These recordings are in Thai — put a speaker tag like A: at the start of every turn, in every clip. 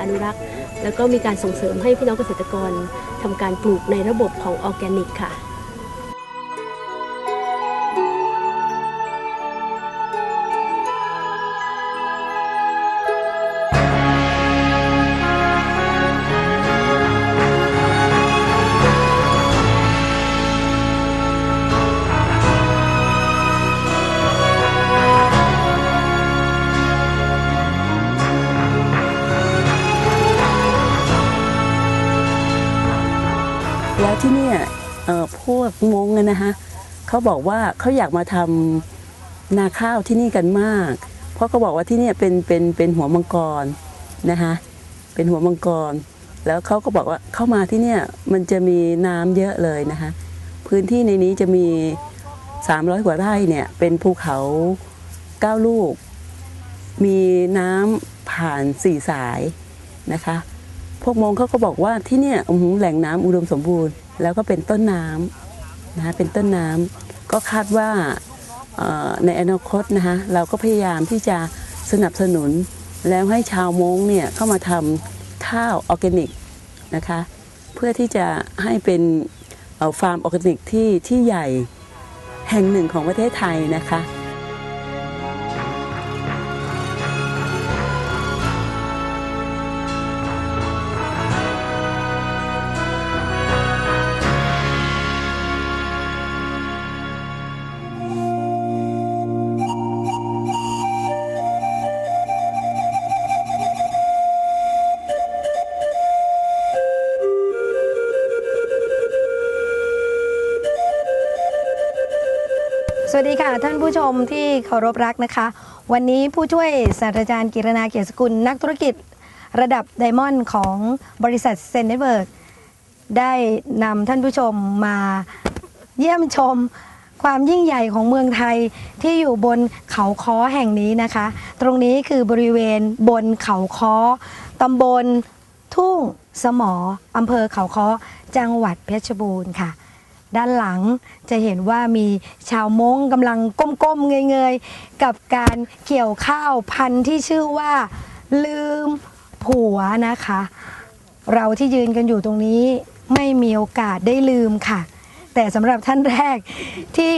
A: อนุรักษ์ แล้วก็มีการส่งเสริมให้พี่น้องเกษตรกรทำการปลูกในระบบของออร์แกนิกค่ะ
B: ที่เนี่ยเอ่อพวกมงนะคะเขาบอกว่าเขาอยากมาทำนาข้าวที่นี่กันมาก เพราะเขาบอกว่าที่นี่เป็นเป็นเป็นหัวมังกรนะคะเป็นหัวมังกร แล้วเขาก็บอกว่าเข้ามาที่เนี่ยมันจะมีน้ำเยอะเลยนะคะพื้นที่ในนี้จะมี 300 กว่าไร่เนี่ยเป็นภูเขา9ลูก มีน้ำผ่านสี่สายนะคะ พวกมงเขาก็บอกว่าที่เนี่ยอื้อหือแหล่งน้ำอุดมสมบูรณ์ แล้วก็เป็นต้นน้ำนะคะเป็นต้นน้ำก็คาดว่าในอนาคตนะคะเราก็พยายามที่จะสนับสนุนแล้วให้ชาวมงเนี่ยเข้ามาทำข้าวออร์แกนิกนะคะเพื่อที่จะให้เป็นฟาร์มออร์แกนิกที่ที่ใหญ่แห่งหนึ่งของประเทศไทยนะคะ
C: วัสดีค่ะท่านผู้ชมที่เคารพรักนะคะ วันนี้ผู้ช่วยศาสตราจารย์กิรณาเกียรติสกุลนักธุรกิจระดับไดมอนด์ของบริษัทเซนเนเวิร์กได้นำท่านผู้ชมมาเยี่ยมชมความยิ่งใหญ่ของเมืองไทยที่อยู่บนเขาค้อแห่งนี้นะคะ ตรงนี้คือบริเวณบนเขาค้อตำบลทุ่งสมออำเภอเขาค้อจังหวัดเพชรบูรณ์ค่ะ ด้านหลังจะเห็นว่ามีชาวมงกำลังก้มๆเงยๆ กับการเกี่ยวข้าวพันธุ์ที่ชื่อว่าลืมผัวนะคะ เราที่ยืนกันอยู่ตรงนี้ไม่มีโอกาสได้ลืมค่ะ แต่สำหรับท่านแรกที่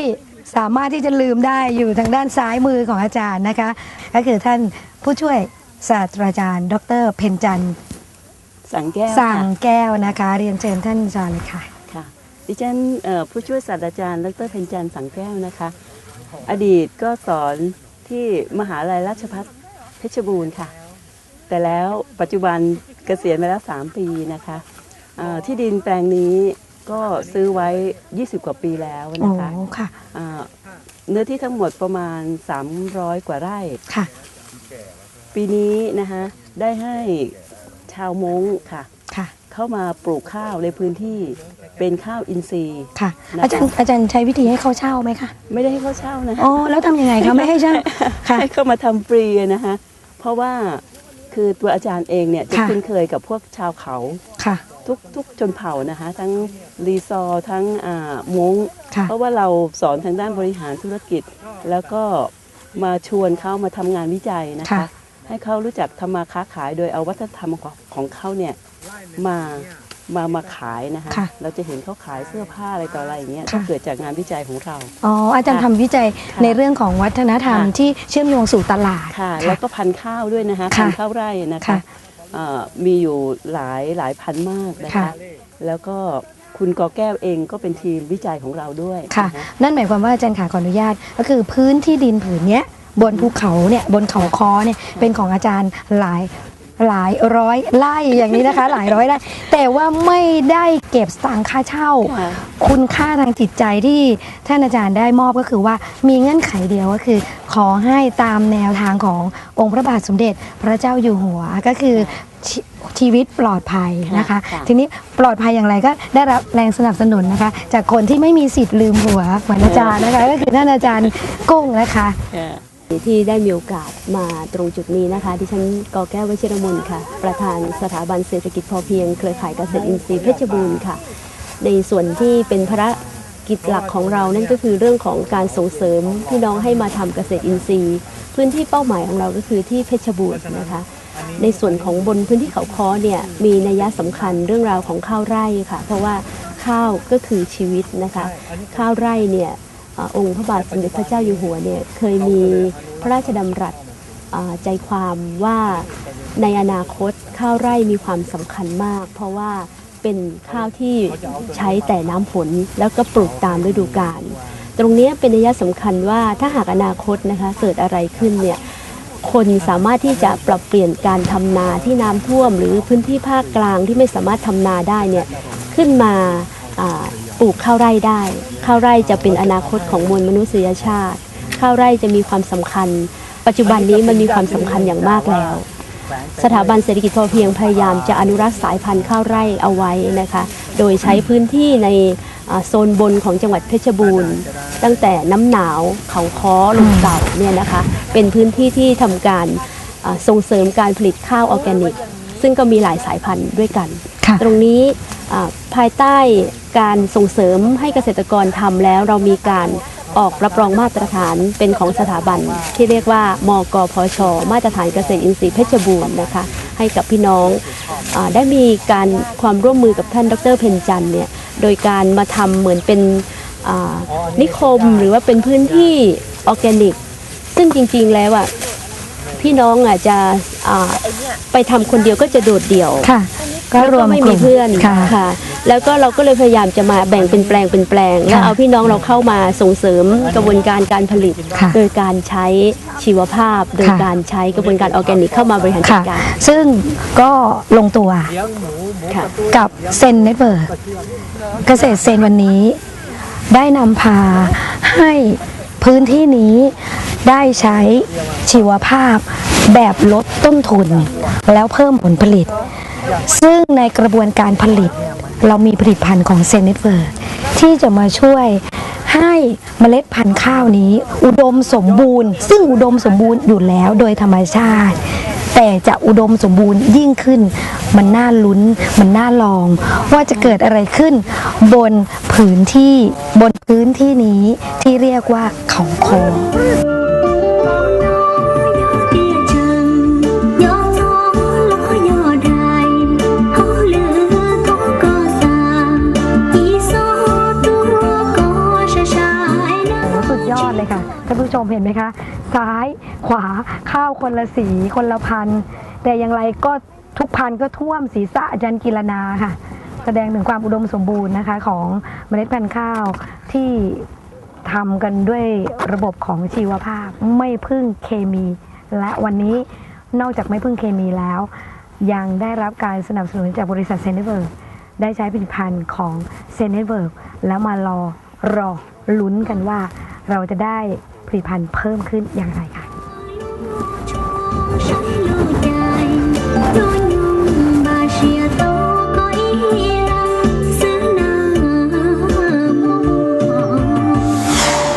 C: สามารถที่จะลืมได้อยู่ทางด้านซ้ายมือของอาจารย์นะคะ ก็คือท่านผู้ช่วยศาสตราจารย์ ดร เพนจันทร์
B: สั่งแก้ว
C: สั่ง
B: ค่ะ
C: แก้วนะคะ เรียนเชิญท่านอาจารย์เลยค่ะ
B: ค่ะ ดิฉันเอ่อผู้ช่วยศาสตราจารย์ดรเพ็ญจันทร์สังแก้วนะคะ อดีตก็สอนที่มหาลัยราชภัฏเพชรบูรณ์ค่ะ แต่แล้วปัจจุบันเกษียณมาแล้ว 3 ปีนะคะเอ่อที่ดินแปลงนี้ก็ซื้อไว้ 20 กว่าปีแล้ว
C: โอ้
B: นะคะ
C: ค่ะ
B: เอ่อเนื้อที่ทั้งหมดประมาณ 300 กว่าไร่
C: ค่ะ
B: ปีนี้นะคะได้ให้ชาวมงค่ะ
C: ค่ะ
B: เข้ามาปลูกข้าวในพื้นที่เป็นข้าวอินทรีย์
C: ค่ะ
B: นะคะ
C: อาจารย์อาจารย์ใช้วิธีให้เขาเช่าไหมคะ
B: ไม่ได้ให้เขาเช่านะ
C: อ๋อแล้วทำยังไงคะไม่ให้เช่าค่ะ
B: ให้เขามาทำฟรีนะคะเพราะว่าคือตัวอาจารย์เองเนี่ยจะ
C: ค่ะ
B: คุ้นเคยกับพวกชาวเขา
C: ค่ะ
B: ทุกทุกชนเผ่านะคะทั้งรีซอร์ทั้งอ่ามง
C: ค่ะ
B: เพราะว่าเราสอนทางด้านบริหารธุรกิจ แล้วก็มาชวนเขามาทำงานวิจัยนะคะ
C: ค่ะ
B: ให้เขารู้จักทำมาค้าขายโดยเอาวัฒนธรรมของของเขาเนี่ย มามามาขายนะคะ
C: ค่ะ
B: เราจะเห็นเขาขายเสื้อผ้าอะไรต่ออะไรอย่างเงี้ย
C: ค่ะ
B: ก็เกิดจากงานวิจัยของเรา
C: อ๋ออาจารย์
B: ค่ะ
C: ทำวิจัย
B: ค่ะ
C: ในเรื่องของวัฒนธรรม
B: ค่ะ
C: ที่เชื่อมโยงสู่ตลาด
B: ค่ะ แล้วก็พันธุ์ข้าวด้วยนะคะ
C: ค่ะ
B: พันธุ์ข้าวไร่นะคะ
C: ค่ะ
B: เอ่อมีอยู่หลายหลายพันธุ์มากนะคะ
C: ค่ะ
B: แล้วก็คุณกอแก้วเองก็เป็นทีมวิจัยของเราด้วย
C: ค่ะ
B: น
C: นั่นหมายความว่าอาจารย์ขาขออนุญาต ก็คือพื้นที่ดินผืนเนี้ยบนภูเขาเนี่ยบนเขาคอเนี่ยเป็นของอาจารย์หลาย หลายร้อยไร่อย่างนี้นะคะ หลายร้อยไร่แต่ว่าไม่ได้เก็บสตางค์ค่าเช่า
B: ค่ะ
C: คุณค่าทางจิตใจที่ท่านอาจารย์ได้มอบก็คือว่ามีเงื่อนไขเดียวก็คือ ขอให้ตามแนวทางขององค์พระบาทสมเด็จพระเจ้าอยู่หัวก็คือชชีวิตปลอดภัยนะคะ
B: ค่ะ
C: ทีนี้ปลอดภัยอย่างไรก็ได้รับแรงสนับสนุนนะคะ จากคนที่ไม่มีสิทธิ์ลืมหัวเหมือนอาจารย์นะคะ ก็คือท่านอาจารย์กุ้งนะคะ
B: ค่ะ
A: ที่ได้มีโอกาสมาตรงจุดนี้นะคะที่ฉันกอแก้ววชิรมนค่ะ ประธานสถาบันเศรษฐกิจพอเพียง เครือข่ายเกษตรอินทรีย์เพชรบูรณ์ค่ะ ในส่วนที่เป็นภารกิจหลักของเรานั่นก็คือเรื่องของการส่งเสริมพี่น้องให้มาทำเกษตรอินทรีย์ พื้นที่เป้าหมายของเราก็คือที่เพชรบูรณ์นะคะ ในส่วนของบนพื้นที่เขาค้อเนี่ยมีนัยยะสำคัญเรื่องราวของข้าวไร่ค่ะ เพราะว่าข้าวก็คือชีวิตนะคะ ข้าวไร่เนี่ย องค์พระบาทสมเด็จพระเจ้าอยู่หัวเนี่ยเคยมีพระราชดำรัสใจความว่าในอนาคตข้าวไร่มีความสำคัญมาก เพราะว่าเป็นข้าวที่ใช้แต่น้ำฝนแล้วก็ปลูกตามฤดูกาลตรงนี้เป็นนัยสำคัญว่าถ้าหากอนาคตนะคะเกิดอะไรขึ้นเนี่ยคนสามารถที่จะปรับเปลี่ยนการทำนาที่น้ำท่วม หรือพื้นที่ภาคกลางที่ไม่สามารถทำนาได้เนี่ยขึ้นมา ลูกข้าวไร่ได้ ข้าวไร่จะเป็นอนาคตของมวลมนุษยชาติ ข้าวไร่จะมีความสำคัญ ปัจจุบันนี้มันมีความสำคัญอย่างมากแล้ว สถาบันเศรษฐกิจพอเพียงพยายามจะอนุรักษ์สายพันธุ์ข้าวไร่เอาไว้นะคะ โดยใช้พื้นที่ในอ่าโซนบนของจังหวัดเพชรบูรณ์ ตั้งแต่น้ำหนาวเขาค้อลมเก่าเนี่ยนะคะ เป็นพื้นที่ที่ทำการอ่าส่งเสริมการผลิตข้าวออร์แกนิก ซึ่งก็มีหลายสายพันธุ์ด้วยกัน
C: ค่ะ
A: ตรงนี้อ่า ภายใต้การส่งเสริมให้เกษตรกรทำแล้วเรามีการออกรับรองมาตรฐานเป็นของสถาบัน ที่เรียกว่ามกพช มาตรฐานเกษตรอินทรีย์เพชรบูรณ์นะคะให้กับพี่น้องอได้มีการความร่วมมือกับท่านดรเพนจันเนี่ยโดยการมาทำเหมือนเป็นนิคมหรือว่าเป็นพื้นที่ออร์แกนิก ซึ่งจริงๆแล้วอะพี่น้องอะจะไปทำคนเดียวก็จะโดดเดี่ยว
C: ก็รวม
A: ไม่
C: ก
A: มี
C: ลุ่ม
A: เพื่อน
C: ค่ะ
A: ค่ะ แล้วก็เราก็เลยพยายามจะมาแบ่งเป็นแปลงเป็นแปลง แล้ว
C: ค่ะ
A: เอาพี่น้องเราเข้ามาส่งเสริมกระบวนการการผลิต
C: ค่ะ
A: โดยการใช้ชีวภาพ โดย
C: ค่ะ
A: การใช้กระบวนการออร์แกนิกเข้ามาบริหารจั
C: ค่ะ
A: ดการ
C: ซึ่งก็ลงตัว
A: ค่ะ
C: กับเซนเน็ตเวิร์กเกษตรเซนวันนี้ ได้นำพาให้พื้นที่นี้ได้ใช้ชีวภาพแบบลดต้นทุน แล้วเพิ่มผลผลิต ซึ่งในกระบวนการผลิต เรามีผลิตภัณฑ์ของเซนเน็ตเวิร์ที่จะมาช่วยให้เมล็ดพันธุ์ข้าวนี้ อุดมสมบูรณ์ ซึ่งอุดมสมบูรณ์อยู่แล้วโดยธรรมชาติ แต่จะอุดมสมบูรณ์ยิ่งขึ้น มันน่าลุ้น มันน่าลอง ว่าจะเกิดอะไรขึ้น บนพื้นที่บนพื้นที่นี้ที่เรียกว่าเขาคอานผู้ชมเห็นไหมคะ ซ้ายขวาข้าวคนละสีคนละพันแต่อย่างไรก็ทุกพันก็ท่วมศีรษะอาจารย์กิรนาค่ะ แสดงถึงความอุดมสมบูรณ์นะคะของเมล็ดพันธุ์ข้าวที่ทำกันด้วยระบบของชีวภาพไม่พึ่งเคมี และวันนี้นอกจากไม่พึ่งเคมีแล้ว ยังได้รับการสนับสนุนจากบริษัทเซนเนเวิร์กได้ใช้ผลิตภัณฑ์ของเซนเนเวิร์กแล้วมารอรอลุ้นกันว่าเราจะได้ ผลิตภัณฑ์เพิ่มขึ้นอย่างไรคะ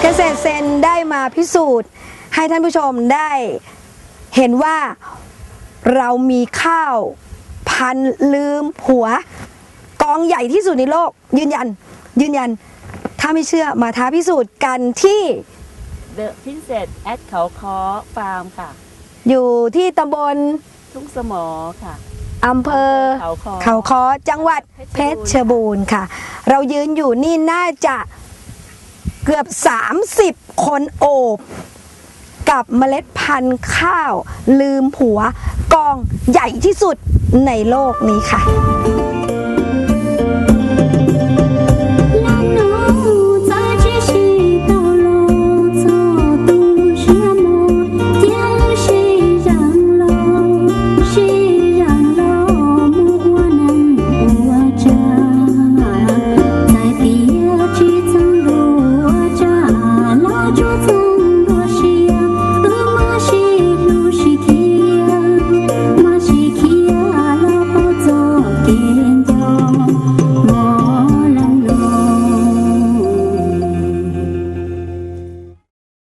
C: เกษตรเซนได้มาพิสูจน์ ให้ท่านผู้ชมได้เห็นว่าเรามีข้าวพันลืมผัว กองใหญ่ที่สุดในโลก ยืนยัน ยืนยัน ถ้าไม่เชื่อมาท้าพิสูจน์กันที่
B: The Princess at เขาค้อฟาร์มค่ะ
C: อยู่ที่ตำบล
B: ทุ่งสมอค่ะ
C: อำเภอ
B: เขาค้อ
C: เขาคอจังหวัดเพชรบูรณ์ค่ะ เรายืนอยู่นี่น่าจะเกือบ 30 คนโอบ กับเมล็ดพันธุ์ข้าว ลืมผัวกองใหญ่ที่สุดในโลกนี้ค่ะ